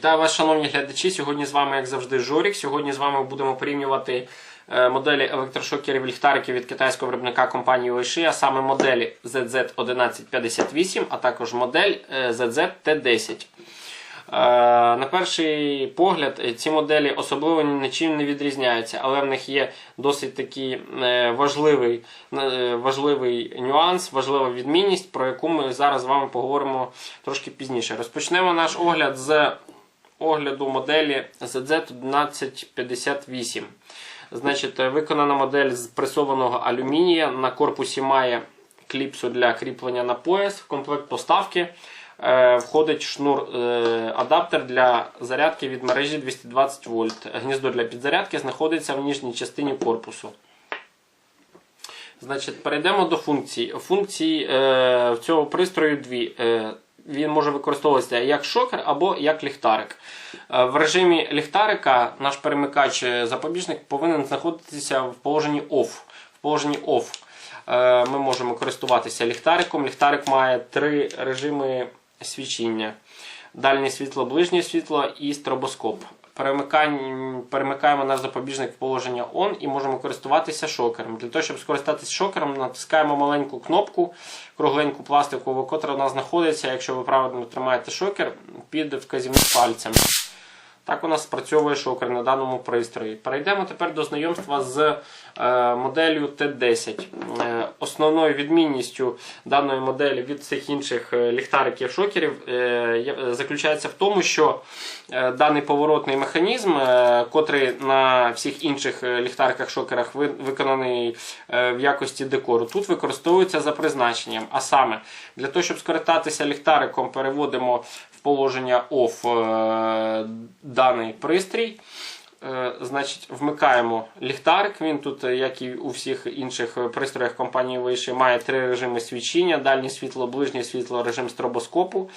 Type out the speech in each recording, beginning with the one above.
Вітаю вас, шановні глядачі. Сьогодні з вами, як завжди, Жорік. Сьогодні з вами будемо порівнювати е, моделі електрошокерів ліхтариків від китайського виробника компанії Weishi, а саме моделі ZZ1158, а також модель е, ZZ-T10. Е, На перший погляд, ці моделі особливо нічим не відрізняються, але в них є досить такий важливий, важливий нюанс, важлива відмінність, про яку ми зараз з вами поговоримо трошки пізніше. Розпочнемо наш огляд з огляду моделі ZZ1158. Значить, е, виконана модель з пресованого алюмінія. На корпусі має кліпсу для кріплення на пояс, в комплект поставки. Е, Входить шнур е, адаптер для зарядки від мережі 220 вольт. Гніздо для підзарядки знаходиться в нижній частині корпусу. Значить, перейдемо до функцій. Функції е, цього пристрою дві. Е, він може використовуватися як шокер або як ліхтарик. Е, В режимі ліхтарика наш перемикач е, повинен знаходитися в положенні OFF. В положенні OFF е, ми можемо користуватися ліхтариком. Ліхтарик має три режими свічіння: дальнє світло, ближнє світло і стробоскоп. Перемикаємо наш запобіжник в положення ON і можемо користуватися шокером. Для того, щоб скористатися шокером, натискаємо маленьку кнопку, кругленьку пластикову, котра у нас знаходиться, якщо ви правильно тримаєте шокер, під вказівним пальцем. Так у нас спрацьовує шокер на даному пристрої. Перейдемо тепер до знайомства з е, моделлю Т10. Е, основною відмінністю даної моделі від всіх інших е, ліхтариків шокерів заключається в тому, що даний поворотний механізм, котрий на всіх інших е, ліхтариках шокерах виконаний в якості декору, тут використовується за призначенням. А саме, для того, щоб скористатися ліхтариком, переводимо положення OFF е, даний пристрій. Е, Значить, вмикаємо ліхтарик. Він тут, е, як і у всіх інших пристроях компанії Weishi, має три режими свічіння: дальнє світло, ближнє світло, режим стробоскопу.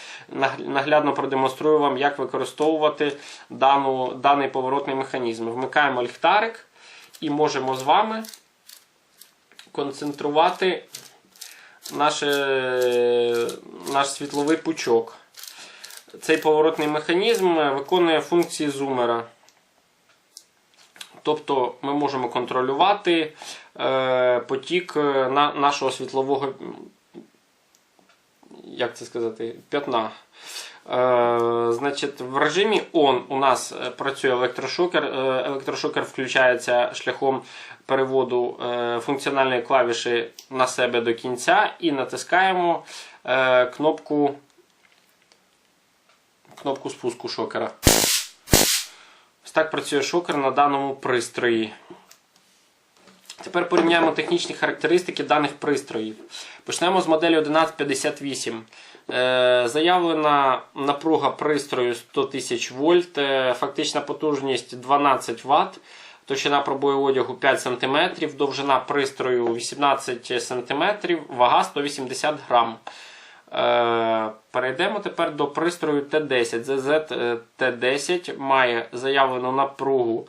Наглядно продемонструю вам, як використовувати дану, даний поворотний механізм. Вмикаємо ліхтарик і можемо з вами концентрувати наше, наш світловий пучок. Цей поворотний механізм виконує функції зумера. Тобто ми можемо контролювати е, потік е, на, нашого світлового, як це сказати, п'ятна. Е, значить, в режимі ON у нас е, працює електрошокер. Е, електрошокер включається шляхом переводу е, функціональної клавіші на себе до кінця і натискаємо е, кнопку, кнопку спуску шокера. Ось так працює шокер на даному пристрої. Тепер порівняємо технічні характеристики даних пристроїв. Почнемо з моделі 1158. Е, заявлена напруга пристрою 100 тисяч вольт, е, фактична потужність 12 Вт, товщина пробою одягу 5 см, довжина пристрою 18 см, вага 180 грам. Е, Перейдемо тепер до пристрою Т10. ZZ Т10 має заявлену напругу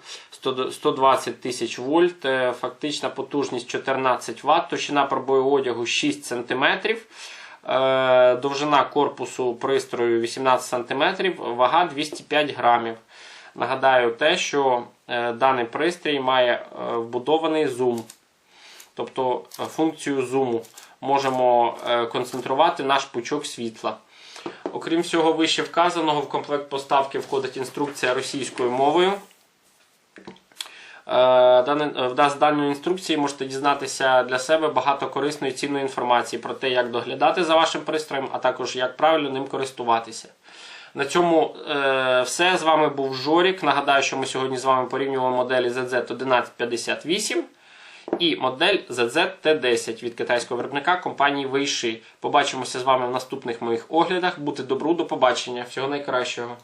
120 тисяч вольт, е, фактична потужність 14 Вт, товщина пробою одягу 6 см, е, довжина корпусу пристрою 18 см, вага 205 грамів. Нагадаю те, що даний пристрій має вбудований зум. Тобто функцію зуму можемо е, концентрувати наш пучок світла. Окрім всього вище вказаного, в комплект поставки входить інструкція російською мовою. Е, е, З даної інструкції можете дізнатися для себе багато корисної і цінної інформації про те, як доглядати за вашим пристроєм, а також як правильно ним користуватися. На цьому все. З вами був Жорік. Нагадаю, що ми сьогодні з вами порівнювали моделі ZZ1158 і модель ZZ-T10 від китайського виробника компанії Weishi. Побачимося з вами в наступних моїх оглядах. Бути добру, до побачення. Всього найкращого.